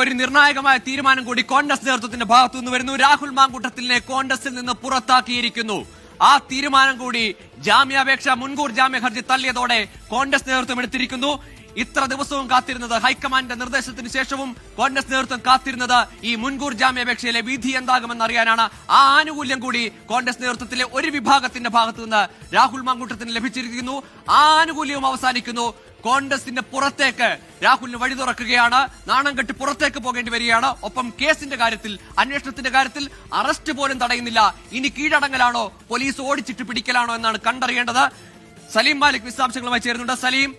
ഒരു നിർണായകമായ തീരുമാനം കൂടി കോൺഗ്രസ് നേതൃത്വത്തിന്റെ ഭാഗത്തു നിന്ന് വരുന്നു. രാഹുൽ മാങ്കൂട്ടത്തിലിനെ കോൺഗ്രസിൽ നിന്ന് പുറത്താക്കിയിരിക്കുന്നു. ആ തീരുമാനം കൂടി ജാമ്യാപേക്ഷ മുൻകൂർ ജാമ്യ ഹർജി തള്ളിയതോടെ കോൺഗ്രസ് നേതൃത്വം എടുത്തിരിക്കുന്നു. ഇത്ര ദിവസവും കാത്തിരുന്നത് ഹൈക്കമാൻഡിന്റെ നിർദ്ദേശത്തിന് ശേഷവും കോൺഗ്രസ് നേതൃത്വം കാത്തിരുന്നത് ഈ മുൻകൂർ ജാമ്യാപേക്ഷയിലെ വിധി എന്താകുമെന്ന് അറിയാനാണ്. ആ ആനുകൂല്യം കൂടി കോൺഗ്രസ് നേതൃത്വത്തിലെ ഒരു വിഭാഗത്തിന്റെ ഭാഗത്തു നിന്ന് രാഹുൽ മാങ്കൂട്ടത്തിന് ലഭിച്ചിരിക്കുന്നു. ആ ആനുകൂല്യവും അവസാനിക്കുന്നു. കോൺഗ്രസിന്റെ പുറത്തേക്ക് രാഹുലിന് വഴി തുറക്കുകയാണ്. നാണം കെട്ടി പുറത്തേക്ക് പോകേണ്ടി വരികയാണ്. ഒപ്പം കേസിന്റെ കാര്യത്തിൽ അന്വേഷണത്തിന്റെ കാര്യത്തിൽ അറസ്റ്റ് പോലും തടയുന്നില്ല. ഇനി കീഴടങ്ങലാണോ? പോലീസ് ഓടിച്ചിട്ട് പിടിക്കലാണോ എന്നാണ് കണ്ടറിയേണ്ടത്. സലീം മാലിക് വിശദാംശങ്ങളുമായി ചേരുന്നുണ്ട്. സലീം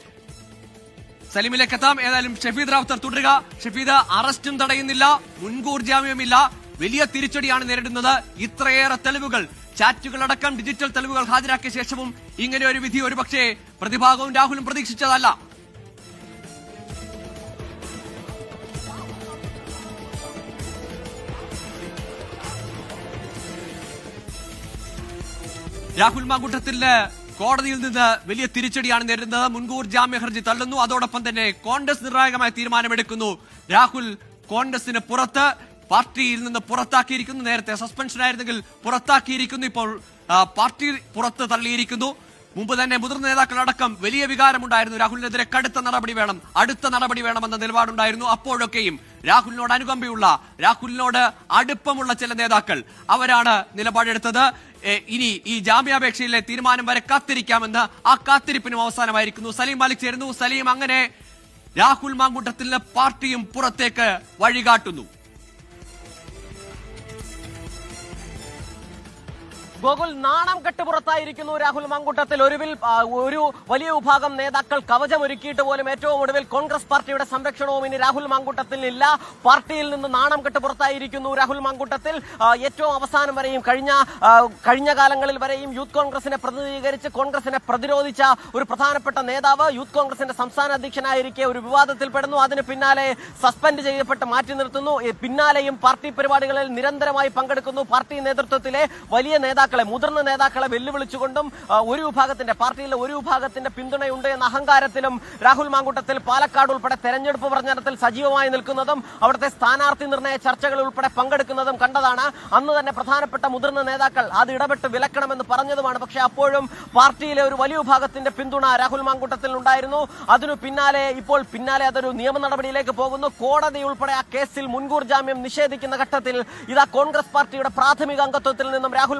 സലീമിലേക്ക് എത്താം. ഏതായാലും ഷഫീദ് റാവുത്തർ തുടരുക. ഷഫീദ് അറസ്റ്റും തടയുന്നില്ല. മുൻകൂർ ജാമ്യമില്ല വലിയ തിരിച്ചടിയാണ് നേരിടുന്നത്. ഇത്രയേറെ തെളിവുകൾ. ചാറ്റുകൾ അടക്കം ഡിജിറ്റൽ തെളിവുകൾ ഹാജരാക്കിയ ശേഷവും ഇങ്ങനെ ഒരു വിധി ഒരുപക്ഷേ പ്രതിഭാഗവും രാഹുലും പ്രതീക്ഷിച്ചതല്ല. രാഹുൽ മാങ്കൂട്ടത്തിന് കോടതിയിൽ നിന്ന് വലിയ തിരിച്ചടിയാണ് നേരിടുന്നത്. മുൻകൂർ ജാമ്യ ഹർജി തള്ളുന്നു. അതോടൊപ്പം തന്നെ കോൺഗ്രസ് നിർണായകമായ തീരുമാനമെടുക്കുന്നു. രാഹുൽ കോൺഗ്രസിന് പുറത്ത് പാർട്ടിയിൽ നിന്ന് പുറത്താക്കിയിരിക്കുന്നു. നേരത്തെ സസ്പെൻഷൻ ആയിരുന്നെങ്കിൽ പുറത്താക്കിയിരിക്കുന്നു. ഇപ്പോൾ പാർട്ടി പുറത്ത് തള്ളിയിരിക്കുന്നു. മുമ്പ് തന്നെ മുതിർന്ന നേതാക്കളടക്കം വലിയ വികാരമുണ്ടായിരുന്നു. രാഹുലിനെതിരെ കടുത്ത നടപടി വേണം. അടുത്ത നടപടി വേണമെന്ന നിലപാടുണ്ടായിരുന്നു അപ്പോഴൊക്കെയും. രാഹുലിനോട് അനുകമ്പയുള്ള രാഹുലിനോട് അടുപ്പമുള്ള ചില നേതാക്കൾ അവരാണ് നിലപാടെടുത്തത്. ഇനി ഈ ജാമ്യാപേക്ഷയിലെ തീരുമാനം വരെ കാത്തിരിക്കാമെന്ന് ആ കാത്തിരിപ്പിനും അവസാനമായിരിക്കുന്നു. സലീം മാലിക് ചേരുന്നു. സലീം അങ്ങനെ രാഹുൽ മാങ്കൂട്ടത്തിന് പാർട്ടിയും പുറത്തേക്ക് വഴികാട്ടുന്നു. ഗോകുൽ നാണം കെട്ടുപുറത്തായിരിക്കുന്നു രാഹുൽ മങ്കുട്ടത്തിൽ. ഒരുവിൽ ഒരു വലിയ വിഭാഗം നേതാക്കൾ കവചമൊരുക്കിയിട്ട് പോലും ഏറ്റവും ഒടുവിൽ കോൺഗ്രസ് പാർട്ടിയുടെ സംരക്ഷണവും ഇനി രാഹുൽ മാങ്കൂട്ടത്തിൽ ഇല്ല. പാർട്ടിയിൽ നിന്ന് നാണം കെട്ടുപുറത്തായിരിക്കുന്നു രാഹുൽ മങ്കുട്ടത്തിൽ. ഏറ്റവും അവസാനം വരെയും കഴിഞ്ഞ കഴിഞ്ഞ കാലങ്ങളിൽ വരെയും യൂത്ത് കോൺഗ്രസിനെ പ്രതിനിധീകരിച്ച് കോൺഗ്രസിനെ പ്രതിരോധിച്ച ഒരു പ്രധാനപ്പെട്ട നേതാവ് യൂത്ത് കോൺഗ്രസിന്റെ സംസ്ഥാന അധ്യക്ഷനായിരിക്കെ ഒരു വിവാദത്തിൽ വിവാദത്തിൽപ്പെടുന്നു അതിന് പിന്നാലെ സസ്പെൻഡ് ചെയ്യപ്പെട്ട് മാറ്റി നിർത്തുന്നു. പിന്നാലെയും പാർട്ടി പരിപാടികളിൽ നിരന്തരമായി പങ്കെടുക്കുന്നു. പാർട്ടി നേതൃത്വത്തിലെ വലിയ നേതാക്കളെ മുതിർന്ന നേതാക്കളെ വെല്ലുവിളിച്ചുകൊണ്ടും ഒരു വിഭാഗത്തിന്റെ പാർട്ടിയിലെ ഒരു വിഭാഗത്തിന്റെ പിന്തുണയുണ്ട് എന്ന അഹങ്കാരത്തിലും രാഹുൽ മാങ്കൂട്ടത്തിൽ പാലക്കാട് ഉൾപ്പെടെ തെരഞ്ഞെടുപ്പ് പ്രചാരണത്തിൽ സജീവമായി നിൽക്കുന്നതും അവിടുത്തെ സ്ഥാനാർത്ഥി നിർണയ ചർച്ചകളിൽ ഉൾപ്പെടെ പങ്കെടുക്കുന്നതും കണ്ടതാണ്. അന്ന് തന്നെ പ്രധാനപ്പെട്ട മുതിർന്ന നേതാക്കൾ അത് ഇടപെട്ട് വിലക്കണമെന്ന് പറഞ്ഞതുമാണ്. പക്ഷേ അപ്പോഴും പാർട്ടിയിലെ ഒരു വലിയ വിഭാഗത്തിന്റെ പിന്തുണ രാഹുൽ മാങ്കൂട്ടത്തിൽ ഉണ്ടായിരുന്നു. അതിനു പിന്നാലെ ഇപ്പോൾ പിന്നാലെ അതൊരു നിയമ നടപടിയിലേക്ക് പോകുന്നു. കോടതി ഉൾപ്പെടെ ആ കേസിൽ മുൻകൂർ ജാമ്യം നിഷേധിക്കുന്ന ഘട്ടത്തിൽ ഇതാ കോൺഗ്രസ് പാർട്ടിയുടെ പ്രാഥമിക അംഗത്വത്തിൽ നിന്നും രാഹുൽ